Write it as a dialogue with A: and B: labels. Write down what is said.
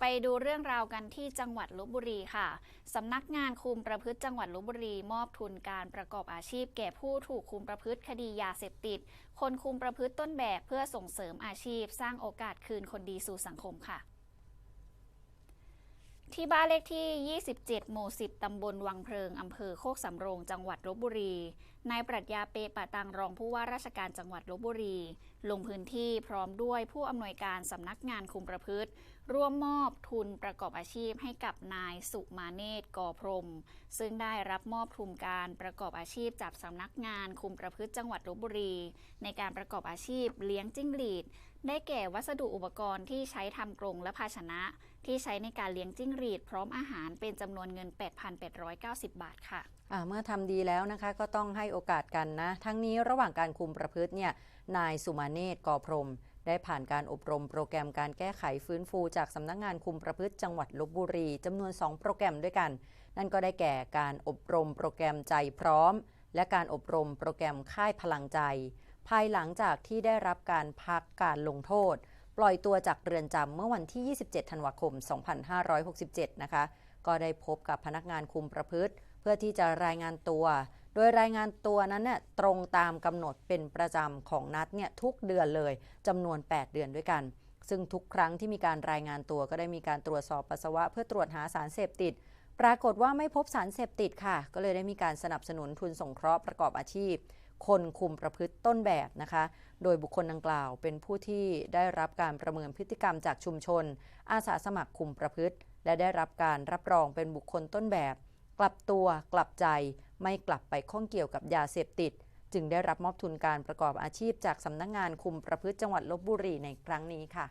A: ไปดูเรื่องราวกันที่จังหวัดลบบุรีค่ะ สำนักงานคุมประพฤติจังหวัดลบบุรี มอบทุนการประกอบอาชีพ แก่ผู้ถูกคุมประพฤติคดียาเสพติด คนคุมประพฤติต้นแบบเพื่อส่งเสริมอาชีพ สร้างโอกาสคืนคนดีสู่สังคมค่ะที่บ้านเลขที่ 27 หมู่ 10 ตำบลวังเพลิง อำเภอโคกสำโรง จังหวัดลบบุรี นายปรัชญาเปปะตังรองผู้ว่าราชการจังหวัดลบบุรี ลงพื้นที่พร้อมด้วยผู้อำนวยการสำนักงานคุมประพฤติร่วมมอบทุนประกอบอาชีพให้กับนายสุมาเนตกอพรม ซึ่งได้รับมอบทุนการประกอบอาชีพจากสำนักงานคุมประพฤติจังหวัดลบบุรี ในการประกอบอาชีพเลี้ยงจิ้งหรีด ได้แก่วัสดุอุปกรณ์ที่ใช้ทำกรงและภาชนะ ที่ใช้ในการเลี้ยงจิ้งหรีด พร้อมอาหารเป็นจำนวนเงิน 8,890 บาทค่ะ
B: เมื่อทำดีแล้วนะคะก็ต้องให้โอกาสกันนะ ทั้งนี้ระหว่างการคุมประพฤติเนี่ยนายสุมาเนตกอพรม ได้ผ่านการอบรมโปรแกรมการแก้ไขฟื้นฟูจากสำนักงานคุมประพฤติจังหวัดลบบุรีจำนวน 2 โปรแกรมด้วยกัน นั่นก็ได้แก่การอบรมโปรแกรมใจพร้อม และการอบรมโปรแกรมค่ายพลังใจ ภายหลังจากที่ได้รับการพักการลงโทษ ปล่อยตัวจากเรือนจำเมื่อวันที่ 27 ธันวาคม 2567 นะคะ ก็ได้พบกับพนักงานคุมประพฤติ เพื่อที่จะรายงานตัว โดยรายงานตัวนั้นเนี่ยตรงตามกำหนดเป็นประจำของนัดเนี่ยทุกเดือนเลยจำนวน 8 เดือนด้วยกัน ซึ่งทุกครั้งที่มีการรายงานตัวก็ได้มีการตรวจสอบปัสสาวะ เพื่อตรวจหาสารเสพติด ปรากฏว่าไม่พบสารเสพติดค่ะ ก็เลยได้มีการสนับสนุนทุนสงเคราะห์ประกอบอาชีพ คนคุมประพฤติต้นแบบนะคะ โดยบุคคลดังกล่าว เป็นผู้ที่ได้รับการประเมินพฤติกรรมจากชุมชน อาสาสมัครคุมประพฤติ และได้รับการรับรองเป็นบุคคลต้นแบบ กลับตัวกลับใจ ไม่กลับไปข้องเกี่ยวกับยาเสพติด จึงได้รับมอบทุนการประกอบอาชีพจากสำนักงานคุมประพฤติจังหวัดลบบุรีในครั้งนี้ค่ะ